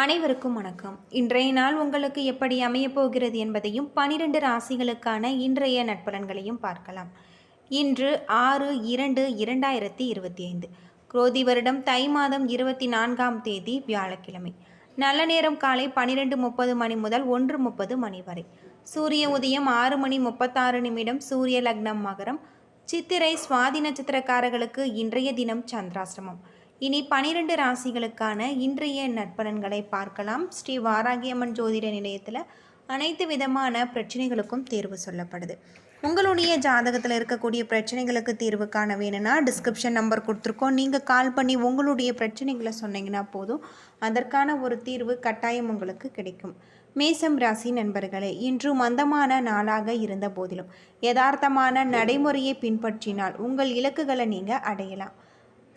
அனைவருக்கும் வணக்கம். இன்றைய நாள் உங்களுக்கு எப்படி அமையப்போகிறது என்பதையும் பனிரெண்டு ராசிகளுக்கான இன்றைய நட்பலன்களையும் பார்க்கலாம். இன்று ஆறு இரண்டு இரண்டாயிரத்தி இருபத்தி ஐந்து குரோதி வருடம் தை மாதம் இருபத்தி நான்காம் தேதி வியாழக்கிழமை. நல்ல நேரம் காலை பனிரெண்டு முப்பது மணி முதல் ஒன்று முப்பது மணி வரை. சூரிய உதயம் ஆறு மணி முப்பத்தாறு நிமிடம் சூரிய லக்னம் மகரம். சித்திரை சுவாதி நட்சத்திரக்காரர்களுக்கு இன்றைய தினம் சந்திராசிரமம் இனி பனிரெண்டு ராசிகளுக்கான இன்றைய நற்பலன்களை பார்க்கலாம். ஸ்ரீ வாராகியம்மன் ஜோதிட நிலையத்தில் அனைத்து விதமான பிரச்சனைகளுக்கும் தீர்வு சொல்லப்படுது. உங்களுடைய ஜாதகத்தில் இருக்கக்கூடிய பிரச்சனைகளுக்கு தீர்வு காண வேணும்னா டிஸ்கிரிப்ஷன் நம்பர் கொடுத்துருக்கோம். நீங்கள் கால் பண்ணி உங்களுடைய பிரச்சனைகளை சொன்னீங்கன்னா போதும். அதற்கான ஒரு தீர்வு கட்டாயம் உங்களுக்கு கிடைக்கும். மேசம் ராசி நண்பர்களே இன்று மந்தமான நாளாக இருந்த போதிலும் யதார்த்தமான நடைமுறையை பின்பற்றினால் உங்கள் இலக்குகளை நீங்கள் அடையலாம்.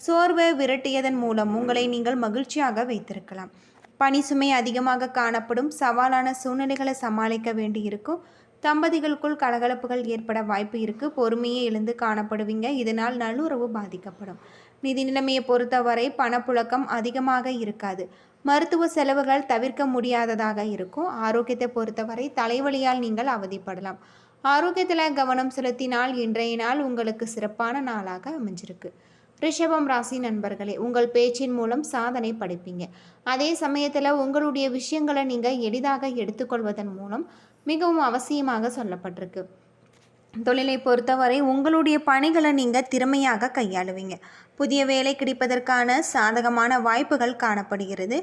சோர்வை விரட்டியதன் மூலம் உங்களை நீங்கள் மகிழ்ச்சியாக வைத்திருக்கலாம். பணி சுமை அதிகமாக காணப்படும் சவாலான சூழ்நிலைகளை சமாளிக்க வேண்டியிருக்கும். தம்பதிகளுக்குள் கலகலப்புகள் ஏற்பட வாய்ப்பு இருக்குது பொறுமையே எழுந்து காணப்படுவீங்க. இதனால் நல்லுறவு பாதிக்கப்படும். நிதி நிலைமையை பொறுத்தவரை பணப்புழக்கம் அதிகமாக இருக்காது. மருத்துவ செலவுகள் தவிர்க்க முடியாததாக இருக்கும். ஆரோக்கியத்தை பொறுத்தவரை தலைவலியால் நீங்கள் அவதிப்படலாம். ஆரோக்கியத்தில் கவனம் செலுத்தினால் இன்றைய நாள் உங்களுக்கு சிறப்பான நாளாக அமைஞ்சிருக்கு. ரிஷபம் ராசி நண்பர்களே உங்கள் பேச்சின் மூலம் சாதனை படைப்பீங்க. அதே சமயத்தில் உங்களுடைய விஷயங்களை நீங்கள் எளிதாக எடுத்துக்கொள்வதன் மூலம் மிகவும் அவசியமாக சொல்லப்பட்டிருக்கு. தொழிலை பொறுத்தவரை உங்களுடைய பணிகளை நீங்கள் திறமையாக கையாளுவீங்க. புதிய வேலை கிடைப்பதற்கான சாதகமான வாய்ப்புகள் காணப்படுகிறது.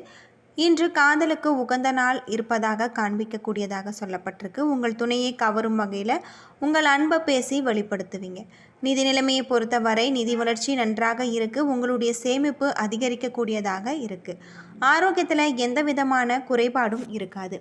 இன்று காதலுக்கு உகந்த நாள் இருப்பதாக காண்பிக்கக்கூடியதாக சொல்லப்பட்டிருக்கு. உங்கள் துணையை கவரும் வகையில் உங்கள் அன்பை பேசி வெளிப்படுத்துவீங்க. நிதி நிலைமையை பொறுத்தவரை நிதி வளர்ச்சி நன்றாக இருக்குது உங்களுடைய சேமிப்பு அதிகரிக்கக்கூடியதாக இருக்குது ஆரோக்கியத்தில் எந்த விதமான குறைபாடும் இருக்காது.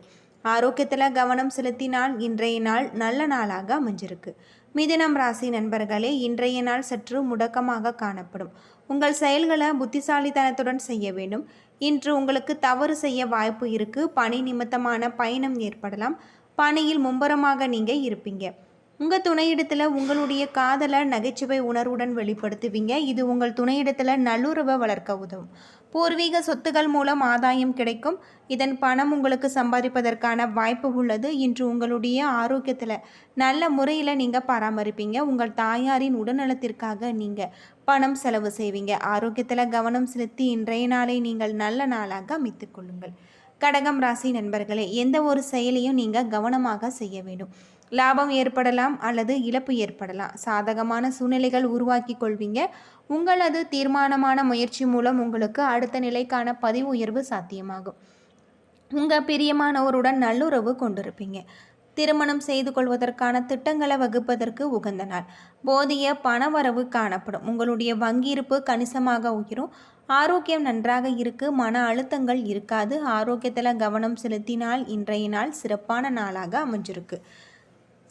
ஆரோக்கியத்தில் கவனம் செலுத்தினால் இன்றைய நாள் நல்ல நாளாக அமைஞ்சிருக்கு. மிதினம் ராசி நண்பர்களே இன்றைய நாள் சற்று முடக்கமாக காணப்படும். உங்கள் செயல்களை புத்திசாலித்தனத்துடன் செய்ய வேண்டும். இன்று உங்களுக்கு தவறு செய்ய வாய்ப்பு இருக்குது பணி நிமித்தமான பயணம் ஏற்படலாம். பணியில் மும்பரமாக நீங்கள் இருப்பீங்க. உங்கள் துணையிடத்தில் உங்களுடைய காதலை நகைச்சுவை உணர்வுடன் வெளிப்படுத்துவீங்க. இது உங்கள் துணையிடத்தில் நல்லுறவை வளர்க்க உதவும். பூர்வீக சொத்துகள் மூலம் ஆதாயம் கிடைக்கும். இதன் பணம் உங்களுக்கு சம்பாதிப்பதற்கான வாய்ப்பு உள்ளது. இன்று உங்களுடைய ஆரோக்கியத்தில் நல்ல முறையில் நீங்கள் பராமரிப்பீங்க. உங்கள் தாயாரின் உடல்நலத்திற்காக நீங்கள் பணம் செலவு செய்வீங்க. ஆரோக்கியத்தில் கவனம் செலுத்தி இன்றைய நாளை நீங்கள் நல்ல நாளாக அமைத்துக்கொள்ளுங்கள் கடகம் ராசி நண்பர்களே எந்த ஒரு செயலையும் நீங்கள் கவனமாக செய்ய வேண்டும். லாபம் ஏற்படலாம் அல்லது இழப்பு ஏற்படலாம். சாதகமான சூழ்நிலைகள் உருவாக்கி கொள்வீங்க. உங்களது தீர்மானமான முயற்சி மூலம் உங்களுக்கு அடுத்த நிலைக்கான பதிவு உயர்வு சாத்தியமாகும். உங்கள் பிரியமானவருடன் நல்லுறவு கொண்டிருப்பீங்க. திருமணம் செய்து கொள்வதற்கான திட்டங்களை வகுப்பதற்கு உகந்த நாள். போதிய பணவரவு காணப்படும். உங்களுடைய வங்கியிருப்பு கணிசமாக உயரும். ஆரோக்கியம் நன்றாக இருக்கு. மன அழுத்தங்கள் இருக்காது. ஆரோக்கியத்தில் கவனம் செலுத்தினால் இன்றைய நாள் சிறப்பான நாளாக அமைஞ்சிருக்கு.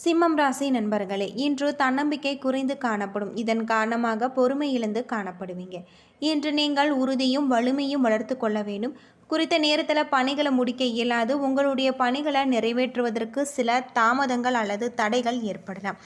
சிம்மம் ராசி நண்பர்களே இன்று தன்னம்பிக்கை குறைந்து காணப்படும். இதன் காரணமாக பொறுமை இழந்து காணப்படுவீங்க. இன்று நீங்கள் உறுதியும் வலிமையும் வளர்த்து கொள்ள வேண்டும். குறித்த நேரத்தில் பணிகளை முடிக்க இயலாது. உங்களுடைய பணிகளை நிறைவேற்றுவதற்கு சில தாமதங்கள் அல்லது தடைகள் ஏற்படலாம்.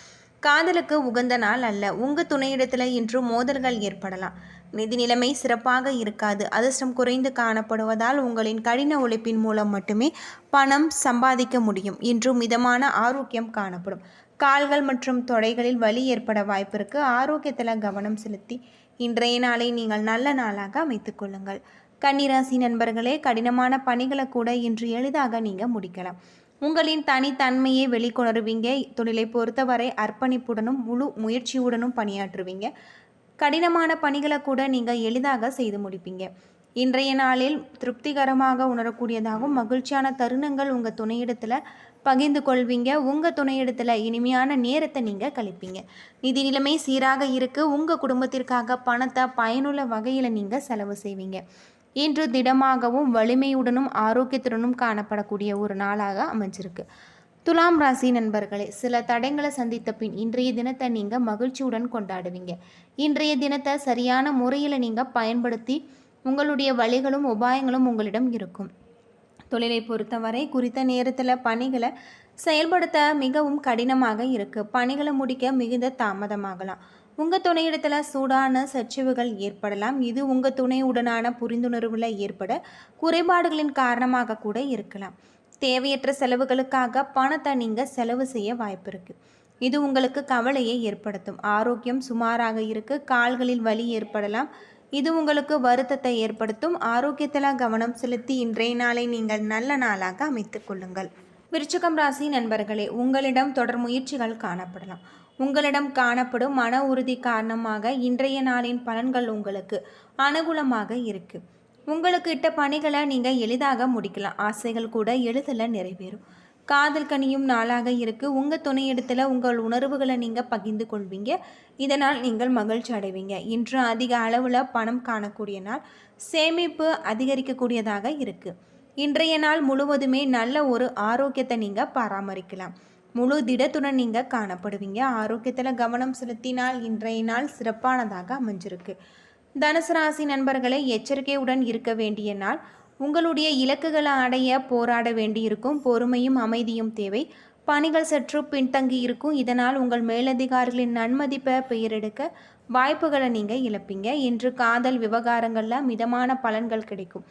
காதலுக்கு உகந்த நாள் அல்ல. உங்கள் துணையிடத்தில் இன்று மோதல்கள் ஏற்படலாம். நிதி நிலைமை சிறப்பாக இருக்காது. அதிர்ஷ்டம் குறைந்து காணப்படுவதால் உங்களின் கடின உழைப்பின் மூலம் மட்டுமே பணம் சம்பாதிக்க முடியும். இன்று மிதமான ஆரோக்கியம் காணப்படும். கால்கள் மற்றும் தொடைகளில் வலி ஏற்பட வாய்ப்பிருக்கு ஆரோக்கியத்தில் கவனம் செலுத்தி இன்றைய நாளை நீங்கள் நல்ல நாளாக அமைத்து கொள்ளுங்கள். கன்னிராசி நண்பர்களே கடினமான பணிகளை கூட இன்று எளிதாக நீங்கள் முடிக்கலாம். உங்களின் தனித்தன்மையை வெளிக்கொணருவீங்க. தொழிலை பொறுத்தவரை அர்ப்பணிப்புடனும் முழு முயற்சியுடனும் பணியாற்றுவீங்க. கடினமான பணிகளை கூட நீங்கள் எளிதாக செய்து முடிப்பீங்க. இன்றைய நாளில் திருப்திகரமாக உணரக்கூடியதாகவும் மகிழ்ச்சியான தருணங்கள் உங்கள் துணையிடத்தில் பகிர்ந்து கொள்வீங்க. உங்கள் துணையிடத்தில் இனிமையான நேரத்தை நீங்கள் கழிப்பீங்க. நிதி நிலைமை சீராக இருக்குது உங்கள் குடும்பத்திற்காக பணத்தை பயனுள்ள வகையில் நீங்கள் செலவு செய்வீங்க. இன்று திடமாகவும் வலிமையுடனும் ஆரோக்கியத்துடனும் காணப்படக்கூடிய ஒரு நாளாக அமைஞ்சிருக்கு. துலாம் ராசி நண்பர்களே சில தடைங்களை சந்தித்த பின் இன்றைய தினத்தை நீங்கள் மகிழ்ச்சியுடன் கொண்டாடுவீங்க. இன்றைய தினத்தை சரியான முறையில் நீங்கள் பயன்படுத்தி உங்களுடைய வழிகளும் உபாயங்களும் உங்களிடம் இருக்கும். தொழிலை பொறுத்தவரை குறித்த நேரத்தில் பணிகளை செயல்படுத்த மிகவும் கடினமாக இருக்குது பணிகளை முடிக்க மிகுந்த தாமதமாகலாம். உங்கள் துணையிடத்தில் சூடான சச்சிவுகள் ஏற்படலாம். இது உங்கள் துணையுடனான புரிந்துணர்வில் ஏற்பட குறைபாடுகளின் காரணமாக கூட இருக்கலாம். தேவையற்ற செலவுகளுக்காக பணத்தை நீங்கள் செலவு செய்ய வாய்ப்பு இருக்குது இது உங்களுக்கு கவலையை ஏற்படுத்தும். ஆரோக்கியம் சுமாராக இருக்கு. கால்களில் வலி ஏற்படலாம். இது உங்களுக்கு வருத்தத்தை ஏற்படுத்தும். ஆரோக்கியத்தில் கவனம் செலுத்தி இன்றைய நாளை நீங்கள் நல்ல நாளாக அமைத்துக் கொள்ளுங்கள். விருச்சிகம் ராசி நண்பர்களே உங்களிடம் தொடர் முயற்சிகள் காணப்படலாம். உங்களிடம் காணப்படும் மன உறுதி காரணமாக இன்றைய நாளின் பலன்கள் உங்களுக்கு அனுகூலமாக இருக்கு. உங்களுக்கு இட்ட பணிகளை நீங்கள் எளிதாக முடிக்கலாம். ஆசைகள் கூட எளிதில் நிறைவேறும். காதல் கனியும் நாளாக இருக்கு. உங்கள் துணையிடத்தில் உங்கள் உணர்வுகளை நீங்கள் பகிர்ந்து கொள்வீங்க. இதனால் நீங்கள் மகிழ்ச்சி அடைவீங்க. இன்று அதிக அளவில் பணம் காணக்கூடிய நாள். சேமிப்பு அதிகரிக்கக்கூடியதாக இருக்குது இன்றைய நாள் முழுவதுமே நல்ல ஒரு ஆரோக்கியத்தை நீங்கள் பராமரிக்கலாம். முழு திடத்துடன் நீங்கள் காணப்படுவீங்க. ஆரோக்கியத்தில் கவனம் செலுத்தினால் இன்றைய நாள் சிறப்பானதாக அமைஞ்சிருக்கு. தனுசு ராசி நண்பர்களை எச்சரிக்கையுடன் இருக்க வேண்டிய நாள். உங்களுடைய இலக்குகளை அடைய போராட வேண்டியிருக்கும். பொறுமையும் அமைதியும் தேவை. பணிகள் சற்று பின்தங்கி இருக்கும். இதனால் உங்கள் மேலதிகாரிகளின் நன்மதிப்பை பெயரெடுக்க வாய்ப்புகளை நீங்கள் இழப்பீங்க. இன்று காதல் விவகாரங்களில் மிதமான பலன்கள் கிடைக்கும்.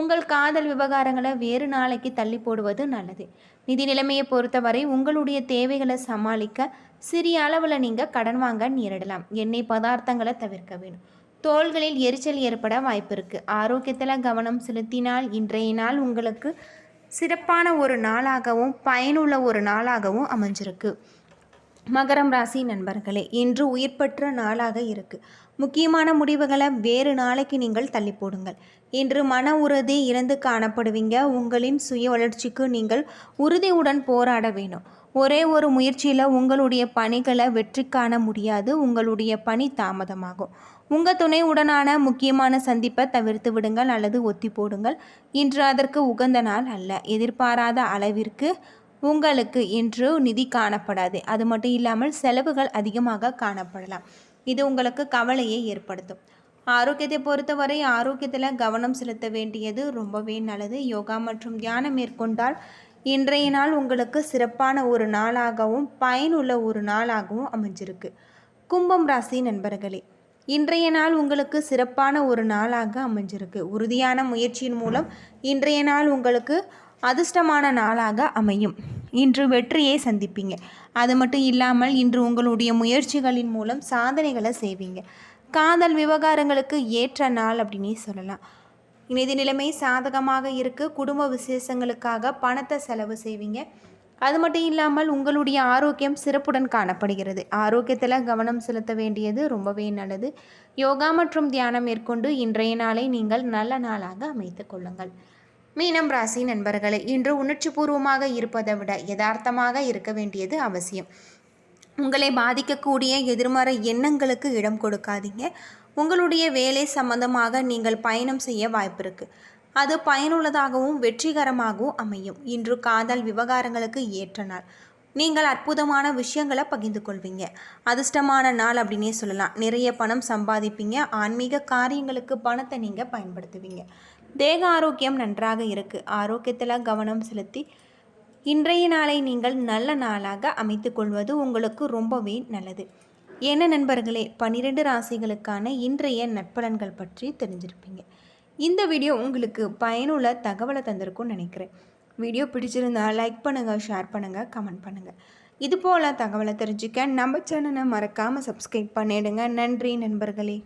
உங்கள் காதல் விவகாரங்களை வேறு நாளைக்கு தள்ளி போடுவது நல்லது. நிதி நிலைமையை பொறுத்தவரை உங்களுடைய தேவைகளை சமாளிக்க சிறிய அளவில் நீங்கள் கடன் வாங்க நேரிடலாம். எண்ணெய் பதார்த்தங்களை தவிர்க்க வேணும். தோள்களில் எரிச்சல் ஏற்பட வாய்ப்பு இருக்குது ஆரோக்கியத்தில் கவனம் செலுத்தினால் இன்றைய நாள் உங்களுக்கு சிறப்பான ஒரு நாளாகவும் பயனுள்ள ஒரு நாளாகவும் அமைஞ்சிருக்கு. மகரம் ராசி நண்பர்களே இன்று உயிர் பெற்ற நாளாக இருக்குது முக்கியமான முடிவுகளை வேறு நாளைக்கு நீங்கள் தள்ளி போடுங்கள். இன்று மன உறுதி இறந்து காணப்படுவீங்க. உங்களின் சுய வளர்ச்சிக்கு நீங்கள் உறுதியுடன் போராட வேணும் ஒரே ஒரு முயற்சியில் உங்களுடைய பணிகளை வெற்றி காண முடியாது. உங்களுடைய பணி தாமதமாகும். உங்கள் துணையுடனான முக்கியமான சந்திப்பை தவிர்த்து விடுங்கள் அல்லது ஒத்தி போடுங்கள். இன்று அதற்கு உகந்த நாள் அல்ல. எதிர்பாராத அளவிற்கு உங்களுக்கு இன்று நிதி காணப்படாது. அது மட்டும் இல்லாமல் செலவுகள் அதிகமாக காணப்படலாம். இது உங்களுக்கு கவலையை ஏற்படுத்தும். ஆரோக்கியத்தை பொறுத்தவரை ஆரோக்கியத்தில் கவனம் செலுத்த வேண்டியது ரொம்பவே நல்லது. யோகா மற்றும் தியானம் மேற்கொண்டால் இன்றைய நாள் உங்களுக்கு சிறப்பான ஒரு நாளாகவும் பயனுள்ள ஒரு நாளாகவும் அமைஞ்சிருக்கு. கும்பம் ராசி நண்பர்களே இன்றைய நாள் உங்களுக்கு சிறப்பான ஒரு நாளாக அமைஞ்சிருக்கு. உறுதியான முயற்சியின் மூலம் இன்றைய நாள் உங்களுக்கு அதிர்ஷ்டமான நாளாக அமையும். இன்று வெற்றியை சந்திப்பீங்க. அது மட்டும் இல்லாமல் இன்று உங்களுடைய முயற்சிகளின் மூலம் சாதனைகளை செய்வீங்க. காதல் விவகாரங்களுக்கு ஏற்ற நாள் அப்படின்னே சொல்லலாம். நிதி நிலைமை சாதகமாக இருக்குது குடும்ப விசேஷங்களுக்காக பணத்தை செலவு செய்வீங்க. அது மட்டும் இல்லாமல் உங்களுடைய ஆரோக்கியம் சிறப்புடன் காணப்படுகிறது. ஆரோக்கியத்தில் கவனம் செலுத்த வேண்டியது ரொம்பவே நல்லது. யோகா மற்றும் தியானம் மேற்கொண்டு இன்றைய நாளை நீங்கள் நல்ல நாளாக அமைத்து கொள்ளுங்கள். மீனம் ராசி நண்பர்களே இன்று உணர்ச்சிபூர்வமாக இருப்பதை விட யதார்த்தமாக இருக்க வேண்டியது அவசியம். உங்களை பாதிக்கக்கூடிய எதிர்மறை எண்ணங்களுக்கு இடம் கொடுக்காதீங்க. உங்களுடைய வேலை சம்பந்தமாக நீங்கள் பயணம் செய்ய வாய்ப்பு இருக்குது அது பயனுள்ளதாகவும் வெற்றிகரமாகவும் அமையும். இன்று காதல் விவகாரங்களுக்கு ஏற்ற நாள். நீங்கள் அற்புதமான விஷயங்களை பகிர்ந்து கொள்வீங்க. அதிர்ஷ்டமான நாள் அப்படின்னே சொல்லலாம். நிறைய பணம் சம்பாதிப்பீங்க. ஆன்மீக காரியங்களுக்கு பணத்தை நீங்கள் பயன்படுத்துவீங்க. தேக ஆரோக்கியம் நன்றாக இருக்குது ஆரோக்கியத்தில் கவனம் செலுத்தி இன்றைய நாளை நீங்கள் நல்ல நாளாக அமைத்து கொள்வது உங்களுக்கு ரொம்பவே நல்லது. என்ன நண்பர்களே பன்னிரெண்டு ராசிகளுக்கான இன்றைய நட்பலன்கள் பற்றி தெரிஞ்சிருப்பீங்க. இந்த வீடியோ உங்களுக்கு பயனுள்ள தகவலை தந்திருக்கும்னு நினைக்கிறேன். வீடியோ பிடிச்சிருந்தா லைக் பண்ணுங்கள் ஷேர் பண்ணுங்கள் கமெண்ட் பண்ணுங்கள் இதுபோல் தகவலை தெரிஞ்சுக்க நம்ம சேனலை மறக்காமல் சப்ஸ்கிரைப் பண்ணிடுங்க. நன்றி நண்பர்களே.